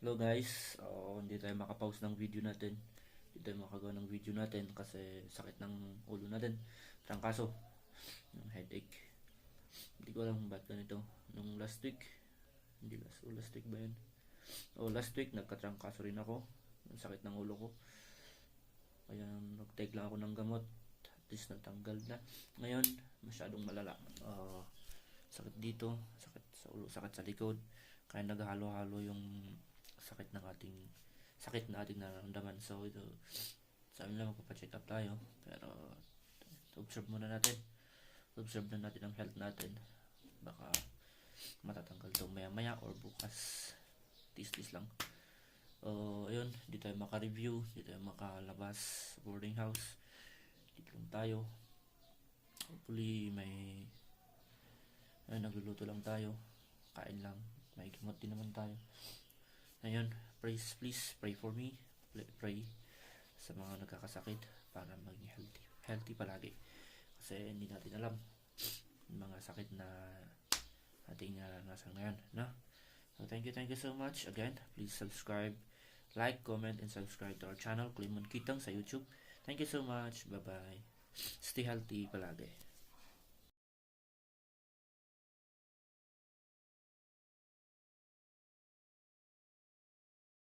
Hello guys, oh, hindi tayo makapause ng video natin. Hindi tayo makagawa ng video natin kasi sakit ng ulo natin. Trangkaso, ng headache. Hindi ko alam ba't ganito. Nung last week, hindi last, oh, last week ba yun? Oh, last week nagkatrangkaso rin ako. Ang sakit ng ulo ko. Kaya nag-take lang ako ng gamot. At least natanggal na. Ngayon, masyadong malala. Ah, sakit dito, sakit sa ulo, sakit sa likod. Kaya naghalo-halo yung sakit na ating nararamdaman. So ito, sabi lang magpapacheck up tayo. Pero observe muna natin. Observe na natin ang health natin. Baka matatanggal to maya maya or bukas. Tis-tis lang. Uh, ayun, di tayo maka-review, di tayo makalabas boarding house. Dito lang tayo. Hopefully may ay, nagluluto lang tayo. Kain lang. May gamot din naman tayo. Ngayon, please, please pray for me. Pray sa mga nagkakasakit para maging healthy. Healthy palagi. Kasi hindi natin alam mga sakit na ating naranasan ngayon. No? So, thank you, thank you so much. Again, please subscribe, like, comment, and subscribe to our channel, Clayman Kitang sa YouTube. Thank you so much. Bye-bye. Stay healthy palagi.